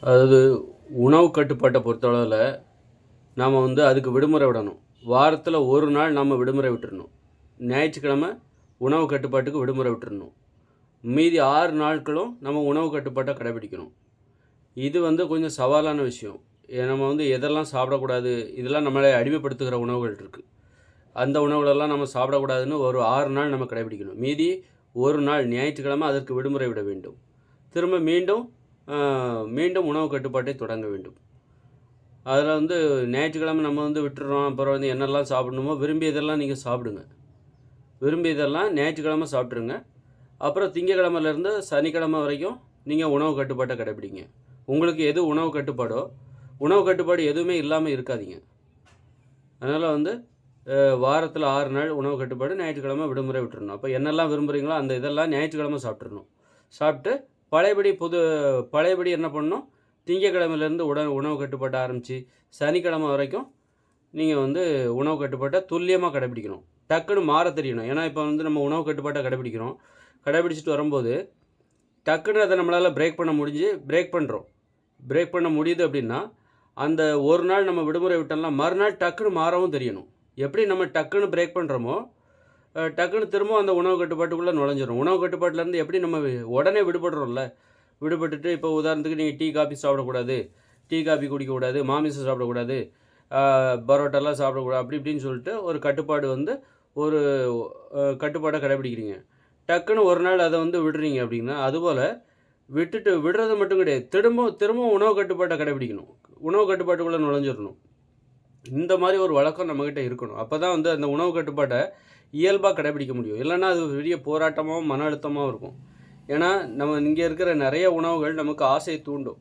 அதாவது உணவு கட்டுப்பாட்டை பொறுத்தளவில் நாம் வந்து அதுக்கு விடுமுறை விடணும். வாரத்தில் ஒரு நாள் நம்ம விடுமுறை விட்டுறணும். ஞாயிற்றுக்கிழமை உணவு கட்டுப்பாட்டுக்கு விடுமுறை விட்டுறணும். மீதி ஆறு நாட்களும் நம்ம உணவு கட்டுப்பாட்டை கடைபிடிக்கணும். இது வந்து கொஞ்சம் சவாலான விஷயம். ஏ, நம்ம வந்து எதெல்லாம் சாப்பிடக்கூடாது இதெல்லாம் நம்மளை அடிமைப்படுத்துகிற உணவுகள் இருக்குது அந்த உணவுகளெல்லாம் நம்ம சாப்பிடக்கூடாதுன்னு ஒரு ஆறு நாள் நம்ம கடைபிடிக்கணும். மீதி ஒரு நாள் ஞாயிற்றுக்கிழமை அதற்கு விடுமுறை விட வேண்டும். திரும்ப மீண்டும் மீண்டும் உணவு கட்டுப்பாட்டை தொடங்க வேண்டும். அதில் வந்து ஞாயிற்றுக்கிழமை நம்ம வந்து விட்டுறோம் அப்புறம் வந்து என்னெல்லாம் சாப்பிடணுமோ விரும்பியதெல்லாம் நீங்கள் சாப்பிடுங்க. விரும்பியதெல்லாம் ஞாயிற்றுக்கிழமை சாப்பிட்ருங்க அப்புறம் திங்கக்கிழமையிலேருந்து சனிக்கிழமை வரைக்கும் நீங்கள் உணவு கட்டுப்பாட்டை கடைப்பிடிங்க. உங்களுக்கு எது உணவு கட்டுப்பாடோ உணவு கட்டுப்பாடு எதுவுமே இல்லாமல் இருக்காதீங்க. அதனால் வந்து வாரத்தில் ஆறு நாள் உணவு கட்டுப்பாடு ஞாயிற்றுக்கிழமை விடுமுறை விட்டுறணும். அப்போ என்னெல்லாம் விரும்புகிறீங்களோ அந்த இதெல்லாம் ஞாயிற்றுக்கிழமை சாப்பிட்றணும் சாப்பிட்டு பழையபடி புது பழையபடி என்ன பண்ணணும்? திங்கக்கிழமையிலேருந்து உட உணவு கட்டுப்பாட்டை ஆரம்பித்து சனிக்கிழமை வரைக்கும் நீங்கள் வந்து உணவு கட்டுப்பாட்டை துல்லியமாக கடைபிடிக்கணும். டக்குன்னு மாற தெரியணும். ஏன்னா இப்போ வந்து நம்ம உணவு கட்டுப்பாட்டை கடைபிடிக்கிறோம். கடைபிடிச்சிட்டு வரும்போது டக்குன்னு அதை நம்மளால் பிரேக் பண்ண முடிஞ்சு பிரேக் பண்ணுறோம் பிரேக் பண்ண முடியுது அப்படின்னா அந்த ஒரு நாள் நம்ம விடுமுறை விட்டோம்னா மறுநாள் டக்குன்னு மாறவும் தெரியணும். எப்படி நம்ம டக்குன்னு பிரேக் பண்ணுறோமோ டக்குன்னு திரும்ப அந்த உணவு கட்டுப்பாட்டுக்குள்ளே நுழைஞ்சிரும். உணவு கட்டுப்பாட்டிலேருந்து எப்படி நம்ம உடனே விடுபடுறோம்ல? விடுபட்டுட்டு இப்போ உதாரணத்துக்கு நீங்கள் டீ காஃபி சாப்பிடக்கூடாது. டீ காஃபி குடிக்கக்கூடாது. மாமிசம் சாப்பிடக்கூடாது. பரோட்டாலாம் சாப்பிடக்கூடாது. அப்படி இப்படின்னு சொல்லிட்டு ஒரு கட்டுப்பாடு வந்து ஒரு கட்டுப்பாடை கடைபிடிக்கிறீங்க. டக்குன்னு ஒரு நாள் அதை வந்து விடுறீங்க அப்படின்னா அதுபோல் விட்டுட்டு விடுறது மட்டும் கிடையாது. திரும்ப திரும்ப உணவு கட்டுப்பாட்டை கடைபிடிக்கணும். உணவு கட்டுப்பாட்டுக்குள்ளே நுழைஞ்சிடணும். இந்த மாதிரி ஒரு வழக்கம் நம்மக்கிட்ட இருக்கணும். அப்போ தான் வந்து அந்த உணவு கட்டுப்பாட்டை இயல்பாக கடைபிடிக்க முடியும். இல்லைன்னா அது பெரிய போராட்டமாகவும் மன அழுத்தமாகவும் இருக்கும். ஏன்னா நம்ம இங்கே இருக்கிற நிறைய உணவுகள் நமக்கு ஆசையை தூண்டும்.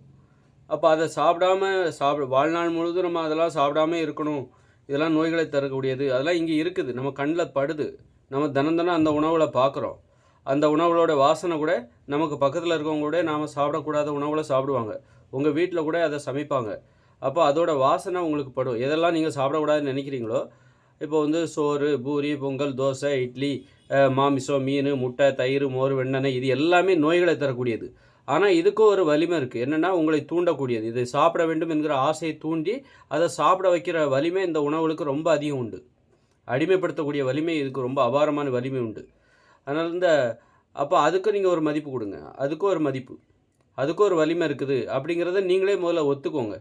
அப்போ அதை சாப்பிடாம சாப்பிட வாழ்நாள் முழுவதும் நம்ம அதெல்லாம் சாப்பிடாம இருக்கணும். இதெல்லாம் நோய்களை தரக்கூடியது. அதெல்லாம் இங்கே இருக்குது. நம்ம கண்ணில் படுது. நம்ம தினம் தினம் அந்த உணவுகளை பார்க்குறோம். அந்த உணவுகளோட வாசனை கூட நமக்கு பக்கத்தில் இருக்கவங்க கூட நாம் சாப்பிடக்கூடாத உணவுகளை சாப்பிடுவாங்க. உங்கள் வீட்டில் கூட அதை சமைப்பாங்க. அப்போ அதோட வாசனை உங்களுக்கு படும். எதெல்லாம் நீங்கள் சாப்பிடக்கூடாதுன்னு நினைக்கிறீங்களோ இப்போ வந்து சோறு பூரி பொங்கல் தோசை இட்லி மாமிசம் மீன் முட்டை தயிர் மோர் வெண்ணெய் இது எல்லாமே நோய்களை தரக்கூடியது. ஆனால் இதுக்கும் ஒரு வலிமை இருக்குது என்னென்னா உங்களை தூண்டக்கூடியது. இதை சாப்பிட வேண்டும் என்கிற ஆசையை தூண்டி அதை சாப்பிட வைக்கிற வலிமை இந்த உணவுகளுக்கு ரொம்ப அதிகம் உண்டு. அடிமைப்படுத்தக்கூடிய வலிமை இதுக்கு ரொம்ப அபாரமான வலிமை உண்டு. அதனால் இந்த அப்போ அதுக்கு நீங்கள் ஒரு மதிப்பு கொடுங்க. அதுக்கும் ஒரு மதிப்பு. அதுக்கும் ஒரு வலிமை இருக்குது அப்படிங்கிறத நீங்களே முதல்ல ஒத்துக்கோங்க.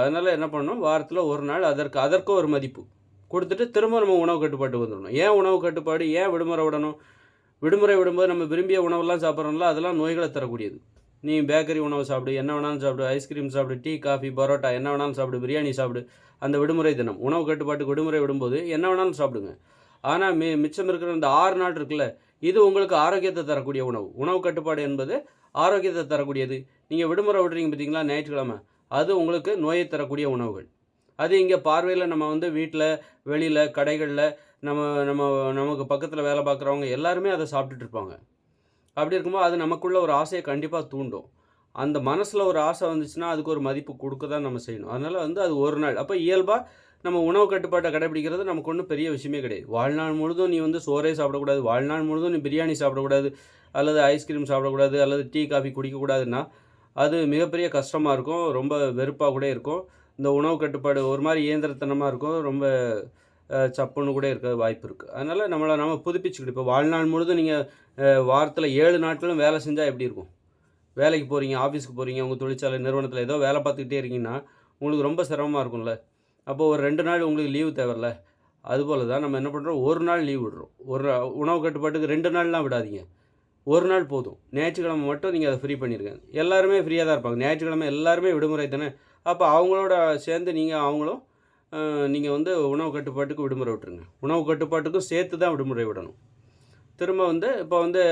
அதனால் என்ன பண்ணணும்? வாரத்தில் ஒரு நாள் அதற்கு அதற்கும் ஒரு மதிப்பு. கொடுத்துட்டு திரும்ப நம்ம உணவு கட்டுப்பாட்டுக்கு வந்துடணும். ஏன் உணவு கட்டுப்பாடு? ஏன் விடுமுறை விடணும்? விடுமுறை விடும்போது நம்ம விரும்பிய உணவெல்லாம் சாப்பிட்றோம்ல அதெல்லாம் நோய்களை தரக்கூடியது. நீ பேக்கரி உணவு சாப்பிடு என்ன வேணாலும் சாப்பிடு ஐஸ்கிரீம் சாப்பிடு டீ காஃபி பரோட்டா என்ன வேணாலும் சாப்பிடு பிரியாணி சாப்பிடு அந்த விடுமுறை தினம். உணவு கட்டுப்பாட்டுக்கு விடுமுறை விடும்போது என்ன வேணாலும் சாப்பிடுங்க. ஆனால் மி மிச்சம் இருக்கிற அந்த ஆறு நாள் இருக்குல்ல இது உங்களுக்கு ஆரோக்கியத்தை தரக்கூடிய உணவு. உணவு கட்டுப்பாடு என்பது ஆரோக்கியத்தை தரக்கூடியது. நீங்கள் விடுமுறை விடுறீங்க பார்த்தீங்களா ஞாயிற்றுக்கிழமை. அது உங்களுக்கு நோயை தரக்கூடிய உணவுகள். அது இங்கே பார்வையில் நம்ம வந்து வீட்டில் வெளியில் கடைகளில் நம்ம நம்ம நமக்கு பக்கத்தில் வேலை பார்க்குறவங்க எல்லாருமே அதை சாப்பிட்டுட்டு இருப்பாங்க. அப்படி இருக்கும்போது அது நமக்குள்ளே ஒரு ஆசையை கண்டிப்பாக தூண்டும். அந்த மனசில் ஒரு ஆசை வந்துச்சுன்னா அதுக்கு ஒரு மதிப்பு கொடுக்க தான் நம்ம செய்யணும். அதனால் வந்து அது ஒரு நாள். அப்போ இயல்பாக நம்ம உணவு கட்டுப்பாட்டை கடைபிடிக்கிறது நமக்கு ஒன்றும் பெரிய விஷயமே கிடையாது. வாழ்நாள் முழுதும் நீ வந்து சோறே சாப்பிடக்கூடாது வாழ்நாள் முழுதும் நீ பிரியாணி சாப்பிடக்கூடாது அல்லது ஐஸ்கிரீம் சாப்பிடக்கூடாது அல்லது டீ காஃபி குடிக்கக்கூடாதுன்னா அது மிகப்பெரிய கஷ்டமாக இருக்கும். ரொம்ப வெறுப்பாக கூட இருக்கும். இந்த உணவு கட்டுப்பாடு ஒரு மாதிரி இயந்திரத்தனமாக இருக்கும் ரொம்ப சப்புன்னு கூட இருக்க வாய்ப்பு இருக்குது அதனால் நம்மளை நம்ம புதுப்பிச்சுக்கிட்டு இப்போ வாழ்நாள் முழுதும் நீங்கள் வாரத்தில் ஏழு நாட்களும் வேலை செஞ்சால் எப்படி இருக்கும்? வேலைக்கு போகிறீங்க ஆஃபீஸ்க்கு போகிறீங்க உங்கள் தொழிற்சாலை நிறுவனத்தில் ஏதோ வேலை பார்த்துக்கிட்டே இருக்கீங்கன்னா உங்களுக்கு ரொம்ப சிரமமாக இருக்கும்ல. அப்போ ஒரு ரெண்டு நாள் உங்களுக்கு லீவு தேவையில்ல. அதுபோல் தான் நம்ம என்ன பண்ணுறோம் ஒரு நாள் லீவ் விடுறோம். ஒரு உணவு கட்டுப்பாட்டுக்கு ரெண்டு நாள்லாம் விடாதீங்க. ஒரு நாள் போதும். ஞாயிற்றுக்கிழமை மட்டும் நீங்கள் அதை ஃப்ரீ பண்ணியிருக்கேன் எல்லாருமே ஃப்ரீயாக தான் இருப்பாங்க. ஞாயிற்றுக்கிழமை எல்லாருமே விடுமுறை தானே? அப்போ அவங்களோட சேர்ந்து நீங்கள் அவங்களும் நீங்கள் வந்து உணவு கட்டுப்பாட்டுக்கு விடுமுறை விட்டுருங்க. உணவு கட்டுப்பாட்டுக்கும் சேர்த்து தான் விடுமுறை விடணும். திரும்ப வந்து இப்போ வந்து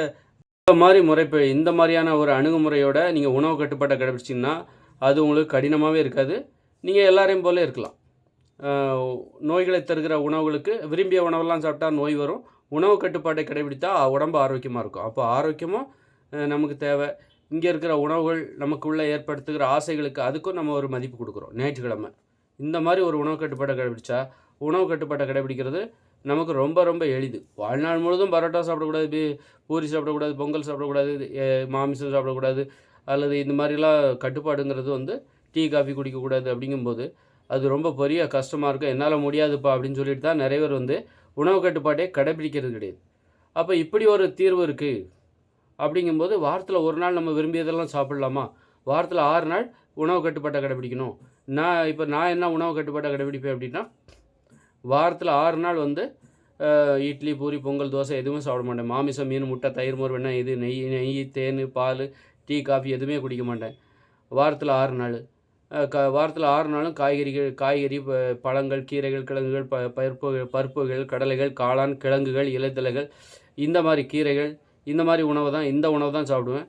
இந்த மாதிரி முறை இந்த மாதிரியான ஒரு அணுகுமுறையோட நீங்கள் உணவு கட்டுப்பாட்டை கடைபிடிச்சிங்கன்னா அது உங்களுக்கு கடினமாகவே இருக்காது. நீங்கள் எல்லாரையும் போல இருக்கலாம். நோய்களை தருகிற உணவுகளுக்கு விரும்பிய உணவெல்லாம் சாப்பிட்டா நோய் வரும். உணவு கட்டுப்பாட்டை கடைபிடித்தா உடம்பு ஆரோக்கியமாக இருக்கும். அப்போ ஆரோக்கியமும் நமக்கு தேவை. இங்கே இருக்கிற உணவுகள் நமக்குள்ளே ஏற்படுத்துகிற ஆசைகளுக்கு அதுக்கும் நம்ம ஒரு மதிப்பு கொடுக்குறோம். ஞாயிற்றுக்கிழமை இந்த மாதிரி ஒரு உணவு கட்டுப்பாட்டை கடைபிடிச்சா உணவு கட்டுப்பாட்டை கடைபிடிக்கிறது நமக்கு ரொம்ப ரொம்ப எளிது. வாழ்நாள் முழுதும் பரோட்டா சாப்பிடக்கூடாது பூரி சாப்பிடக்கூடாது பொங்கல் சாப்பிடக்கூடாது மாமிசம் சாப்பிடக்கூடாது அல்லது இந்த மாதிரிலாம் கட்டுப்பாடுங்கிறது வந்து டீ காஃபி குடிக்கக்கூடாது அப்படிங்கும்போது அது ரொம்ப பெரிய கஷ்டமாக இருக்கும். என்னால் முடியாதுப்பா அப்படின்னு சொல்லிட்டு தான் நிறைய பேர் வந்து உணவு கட்டுப்பாட்டே கடைபிடிக்கிறது கிடையாது. அப்போ இப்படி ஒரு தீர்வு இருக்குது அப்படிங்கும்போது வாரத்தில் ஒரு நாள் நம்ம விரும்பியதெல்லாம் சாப்பிடலாமா? வாரத்தில் ஆறு நாள் உணவு கட்டுப்பாட்டை கடைபிடிக்கணும். நான் இப்போ நான் என்ன உணவு கட்டுப்பாட்டை கடைபிடிப்பேன் அப்படின்னா வாரத்தில் ஆறு நாள் வந்து இட்லி பூரி பொங்கல் தோசை எதுவுமே சாப்பிட மாட்டேன். மாமிசம் மீன் முட்டை தயிர் மோர் வெண்ணெய் இது நெய் நெய் தேன் பால் டீ காஃபி எதுவுமே குடிக்க மாட்டேன். வாரத்தில் ஆறு நாள். க வாரத்தில் ஆறு நாளும் காய்கறிகள் காய்கறி ப- பழங்கள் கீரைகள் கிழங்குகள் ப பருப்பு பருப்புகள் கடலைகள் காளான் கிழங்குகள் இலைத்தலைகள் இந்த மாதிரி கீரைகள் இந்த மாதிரி உணவு தான் இந்த உணவு தான் சாப்பிடுவேன்.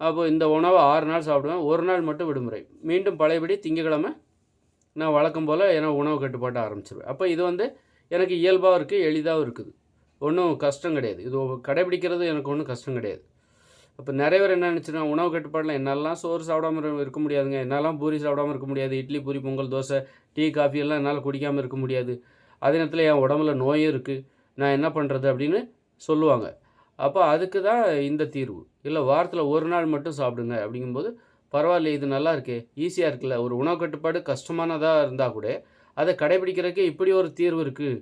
அப்போ இந்த உணவை ஆறு நாள் சாப்பிடுவேன். ஒரு நாள் மட்டும் விடுமுறை. மீண்டும் பழையபடி திங்கக்கிழமை நான் வழக்கம் போல் ஏன்னா உணவு கட்டுப்பாட்டை ஆரம்பிச்சிருவேன். அப்போ இது வந்து எனக்கு இயல்பாக இருக்குது எளிதாகவும் இருக்குது. ஒன்றும் கஷ்டம் கிடையாது. இது கடைபிடிக்கிறது எனக்கு ஒன்றும் கஷ்டம் கிடையாது. அப்போ நிறைய பேர் என்ன நினச்சினா உணவு கட்டுப்பாடில் என்னெல்லாம் சோறு சாப்பிடாம இருக்க முடியாதுங்க. என்னெல்லாம் பூரி சாப்பிடாம இருக்க முடியாது. இட்லி பூரி பொங்கல் தோசை டீ காஃபி எல்லாம் என்னால் குடிக்காமல் இருக்க முடியாது. அதே நேரத்தில் என் உடம்புல நோயும் இருக்குது நான் என்ன பண்ணுறது அப்படின்னு சொல்லுவாங்க. அப்போ அதுக்கு தான் இந்த தீர்வு. இல்லை வாரத்தில் ஒரு நாள் மட்டும் சாப்பிடுங்க அப்படிங்கும்போது பரவாயில்ல இது நல்லா இருக்கே. ஈஸியாக இருக்குல்ல. ஒரு உணவு கட்டுப்பாடு கஷ்டமானதாக இருந்தால் கூட அதை கடைபிடிக்கிறதுக்கு இப்படி ஒரு தீர்வு இருக்குது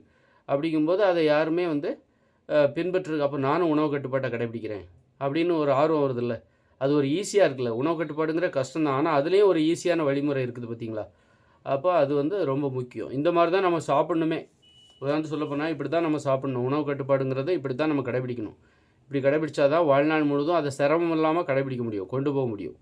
அப்படிங்கும்போது அதை யாருமே வந்து அஹ், அப்போ நானும் உணவு கட்டுப்பாட்டை கடைபிடிக்கிறேன். அப்படின்னு ஒரு ஆர்வம் வருதில்ல. அது ஒரு ஈஸியாக இருக்குல்ல. உணவு கட்டுப்பாடுங்கிற கஷ்டம் தான் ஆனால் அதுலேயும் ஒரு ஈஸியான வழிமுறை இருக்குது பார்த்தீங்களா அப்போ அது வந்து ரொம்ப முக்கியம். இந்த மாதிரி தான் நம்ம சாப்பிட்ணுமே. உதாரணத்து சொல்ல போனால் இப்படி தான் நம்ம சாப்பிட்ணும். உணவு கட்டுப்பாடுங்கிறத இப்படி தான் நம்ம கடைபிடிக்கணும். இப்படி கடைபிடிச்சாதான் வாழ்நாள் முழுதும் அதை சிரமம் இல்லாமல் கடைபிடிக்க முடியும் கொண்டு போக முடியும்.